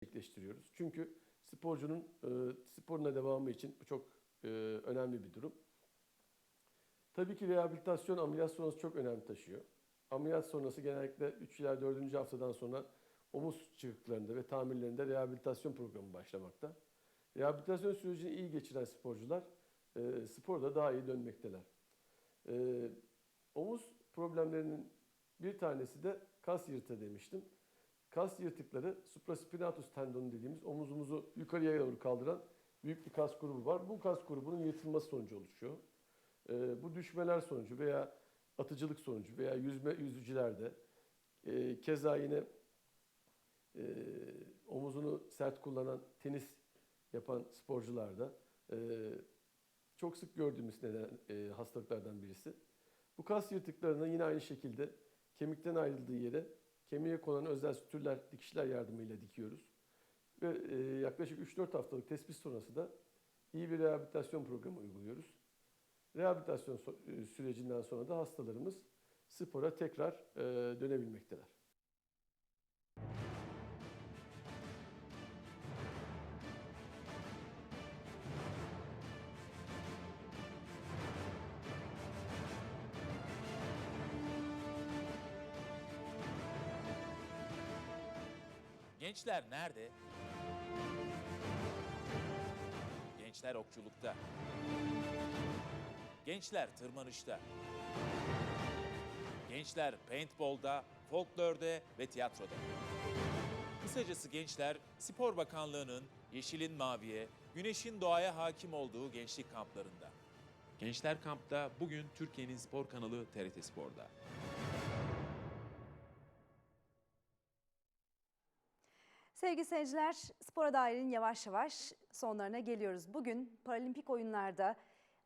gerçekleştiriyoruz. Çünkü sporcunun e, sporuna devamı için bu çok e, önemli bir durum. Tabii ki rehabilitasyon ameliyat sonrası çok önem taşıyor. Ameliyat sonrası genellikle 3 ila 4. haftadan sonra omuz çıkıklarında ve tamirlerinde rehabilitasyon programı başlamakta. Rehabilitasyon sürecini iyi geçiren sporcular e, sporda daha iyi dönmekteler. E, omuz problemlerinin bir tanesi de kas yırtığı demiştim. Kas yırtıkları supraspinatus tendonu dediğimiz omuzumuzu yukarıya doğru kaldıran büyük bir kas grubu var. Bu kas grubunun yırtılması sonucu oluşuyor. Ee, bu düşmeler sonucu veya atıcılık sonucu veya yüzme yüzücülerde e, keza yine e, omuzunu sert kullanan tenis yapan sporcularda e, çok sık gördüğümüz neden e, hastalıklardan birisi. Bu kas yırtıklarına yine aynı şekilde kemikten ayrıldığı yere kemiğe konan özel sütürler, dikişler yardımıyla dikiyoruz. Ve e, yaklaşık 3-4 haftalık tespit sonrası da iyi bir rehabilitasyon programı uyguluyoruz. Rehabilitasyon so- e, sürecinden sonra da hastalarımız spora tekrar e, dönebilmekteler. Gençler nerede? Gençler okçulukta. Gençler tırmanışta. Gençler paintball'da, folklorda ve tiyatroda. Kısacası gençler Spor Bakanlığı'nın yeşilin maviye, güneşin doğaya hakim olduğu gençlik kamplarında. Gençler Kamp'ta bugün Türkiye'nin spor kanalı TRT Spor'da. Sevgili seyirciler, spora dairenin yavaş yavaş sonlarına geliyoruz. Bugün Paralimpik oyunlarda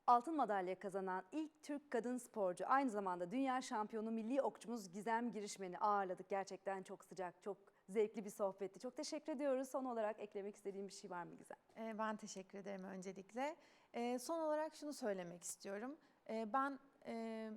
altın madalya kazanan ilk Türk kadın sporcu, aynı zamanda dünya şampiyonu milli okçumuz Gizem Girişmen'i ağırladık. Gerçekten çok sıcak, çok zevkli bir sohbetti. Çok teşekkür ediyoruz. Son olarak eklemek istediğim bir şey var mı Gizem? Ee, Ben teşekkür ederim öncelikle. Ee, Son olarak şunu söylemek istiyorum. Ee, Ben e,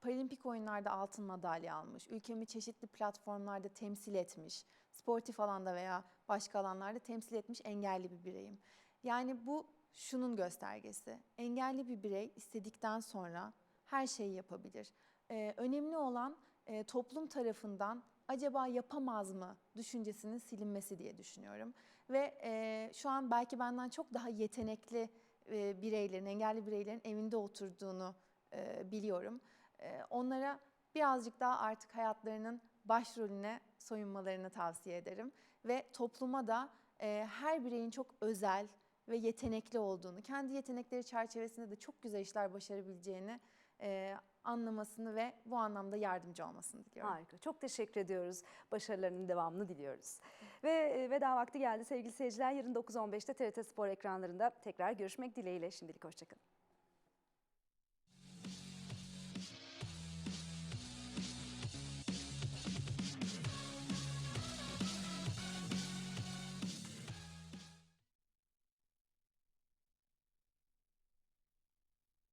Paralimpik oyunlarda altın madalya almış, ülkemi çeşitli platformlarda temsil etmiş, sportif alanda veya başka alanlarda temsil etmiş engelli bir bireyim. Yani bu şunun göstergesi. Engelli bir birey istedikten sonra her şeyi yapabilir. Ee, Önemli olan e, toplum tarafından acaba yapamaz mı düşüncesinin silinmesi diye düşünüyorum. Ve e, şu an belki benden çok daha yetenekli e, bireylerin, engelli bireylerin evinde oturduğunu e, biliyorum. E, onlara birazcık daha artık hayatlarının başrolüne soyunmalarını tavsiye ederim. Ve topluma da e, her bireyin çok özel ve yetenekli olduğunu, kendi yetenekleri çerçevesinde de çok güzel işler başarabileceğini e, anlamasını ve bu anlamda yardımcı olmasını diliyorum. Harika. Çok teşekkür ediyoruz. Başarılarının devamını diliyoruz. Ve e, veda vakti geldi sevgili seyirciler. Yarın 9.15'te TRT Spor ekranlarında tekrar görüşmek dileğiyle. Şimdilik hoşçakalın.